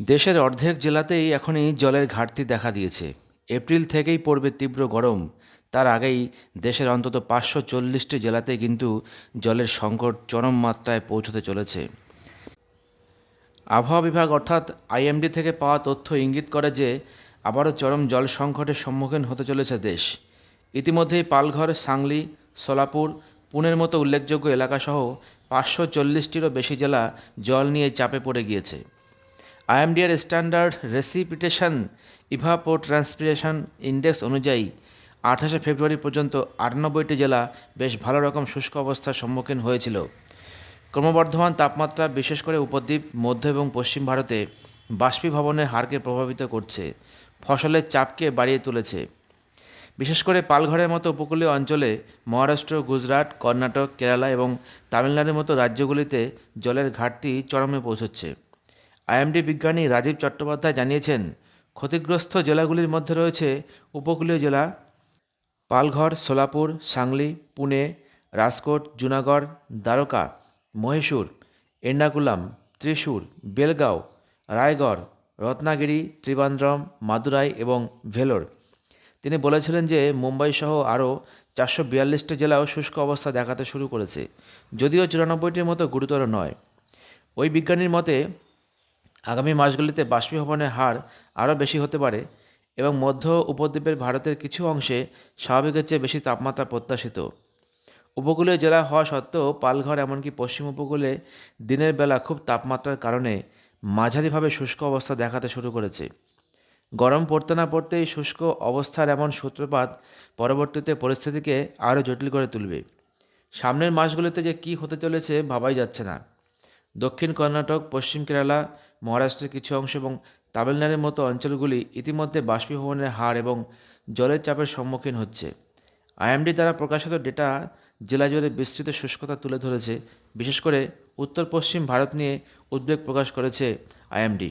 দেশের অর্ধেক জেলাতেই এখনই জলের ঘাটতি দেখা দিয়েছে। এপ্রিল থেকেই পড়বে তীব্র গরম। তার আগেই দেশের অন্তত পাঁচশো চল্লিশটি জেলাতে কিন্তু জলের সংকট চরম মাত্রায় পৌঁছতে চলেছে। আবহাওয়া বিভাগ অর্থাৎ আইএমডি থেকে পাওয়া তথ্য ইঙ্গিত করে যে, আবারও চরম জল সংকটের সম্মুখীন হতে চলেছে দেশ। ইতিমধ্যেই পালঘর, সাংলি, সোলাপুর, পুনের মতো উল্লেখযোগ্য এলাকাসহ পাঁচশো চল্লিশটিরও বেশি জেলা জল নিয়ে চাপে পড়ে গিয়েছে। আইএমডিআর standard precipitation evapotranspiration index অনুযায়ী আঠাশে ফেব্রুয়ারি পর্যন্ত আটানব্বইটি জেলা বেশ ভালো রকম শুষ্ক অবস্থার সম্মুখীন হয়েছিল। ক্রমবর্ধমান তাপমাত্রা, বিশেষ করে উপদ্বীপ, মধ্য এবং পশ্চিম ভারতে বাষ্পীভবনের হারকে প্রভাবিত করছে, ফসলের চাপকে বাড়িয়ে তুলেছে। বিশেষ করে পালঘরের মতো উপকূলীয় অঞ্চলে মহারাষ্ট্র, গুজরাট, কর্ণাটক, কেরালা এবং তামিলনাড়ুর মতো রাজ্যগুলিতে জলের ঘাটতি চরমে পৌঁছচ্ছে। আইএমডি বিজ্ঞানী রাজীব চট্টোপাধ্যায় জানিয়েছেন, ক্ষতিগ্রস্ত জেলাগুলির মধ্যে রয়েছে উপকূলীয় জেলা পালঘর, সোলাপুর, সাংলি, পুনে, রাজকোট, জুনাগড়, দ্বারকা, মহীশূর, এর্নাকুলাম, ত্রিশূর, বেলগাঁও, রায়গড়, রত্নাগিরি, ত্রিবান্দ্রম, মাদুরাই এবং ভেলোর। তিনি বলেছিলেন যে, মুম্বাই সহ আরও চারশো বিয়াল্লিশটি জেলাও শুষ্ক অবস্থা দেখাতে শুরু করেছে, যদিও চুরানব্বইটির মতো গুরুতর নয়। ওই বিজ্ঞানীর মতে আগামী মাসগুলিতে বাষ্পীভবনের হার আরও বেশি হতে পারে এবং মধ্য উপদ্বীপের ভারতের কিছু অংশে স্বাভাবিকের চেয়ে বেশি তাপমাত্রা প্রত্যাশিত। উপকূলীয় জেলা হওয়া সত্ত্বেও পালঘর এমনকি পশ্চিম উপকূলে দিনের বেলা খুব তাপমাত্রার কারণে মাঝারিভাবে শুষ্ক অবস্থা দেখাতে শুরু করেছে। গরম পড়তে না পড়তেই শুষ্ক অবস্থার এমন সূত্রপাত পরবর্তীতে পরিস্থিতিকে আরও জটিল করে তুলবে। সামনের মাসগুলিতে যে কী হতে চলেছে ভাবাই যাচ্ছে না। দক্ষিণ কর্ণাটক, পশ্চিম কেরালা, মহারাষ্ট্রের কিছু অংশ এবং তামিলনাড়ুর মতো অঞ্চলগুলি ইতিমধ্যে বাষ্পীভবনের হার এবং জলের চাপের সম্মুখীন হচ্ছে। আইএমডি দ্বারা প্রকাশিত ডেটা জেলা জুড়ে বিস্তৃত শুষ্কতা তুলে ধরেছে। বিশেষ করে উত্তর পশ্চিম ভারত নিয়ে উদ্বেগ প্রকাশ করেছে আইএমডি।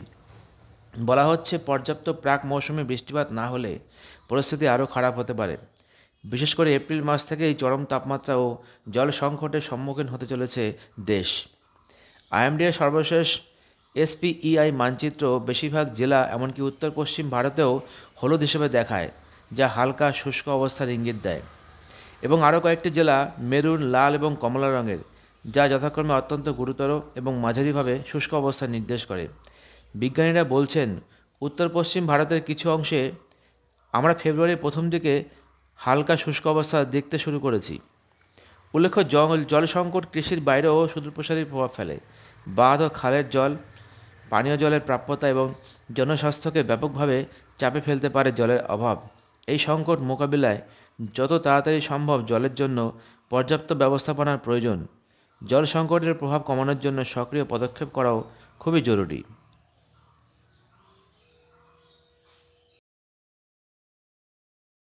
বলা হচ্ছে, পর্যাপ্ত প্রাক মৌসুমে বৃষ্টিপাত না হলে পরিস্থিতি আরও খারাপ হতে পারে। বিশেষ করে এপ্রিল মাস থেকেই চরম তাপমাত্রা ও জল সংকটের সম্মুখীন হতে চলেছে দেশ। আইএমডিএর সর্বশেষ এসপিইআই মানচিত্র বেশিরভাগ জেলা, এমনকি উত্তর পশ্চিম ভারতেও হলুদ হিসেবে দেখায়, যা হালকা শুষ্ক অবস্থার ইঙ্গিত দেয়। এবং আরও কয়েকটি জেলা মেরুন, লাল এবং কমলা রঙের, যা যথাক্রমে অত্যন্ত গুরুতর এবং মাঝারিভাবে শুষ্ক অবস্থা নির্দেশ করে। বিজ্ঞানীরা বলছেন উত্তর পশ্চিম ভারতের কিছু অংশে আমরা ফেব্রুয়ারির প্রথম দিকে হালকা শুষ্ক অবস্থা দেখতে শুরু করেছি। উল্লেখ্য জল জল সংকট কৃষির বাইরেও সুদূরপ্রসারী প্রভাব ফেলে। বাঁধ ও খালের জল, পানীয় জলের প্রাপ্যতা এবং জনস্বাস্থ্যকে ব্যাপকভাবে চাপে ফেলতে পারে জলের অভাব। এই সংকট মোকাবিলায় যত তাড়াতাড়ি সম্ভব জলের জন্য পর্যাপ্ত ব্যবস্থাপনার প্রয়োজন। জল সংকটের প্রভাব কমানোর জন্য সক্রিয় পদক্ষেপ করাও খুবই জরুরি।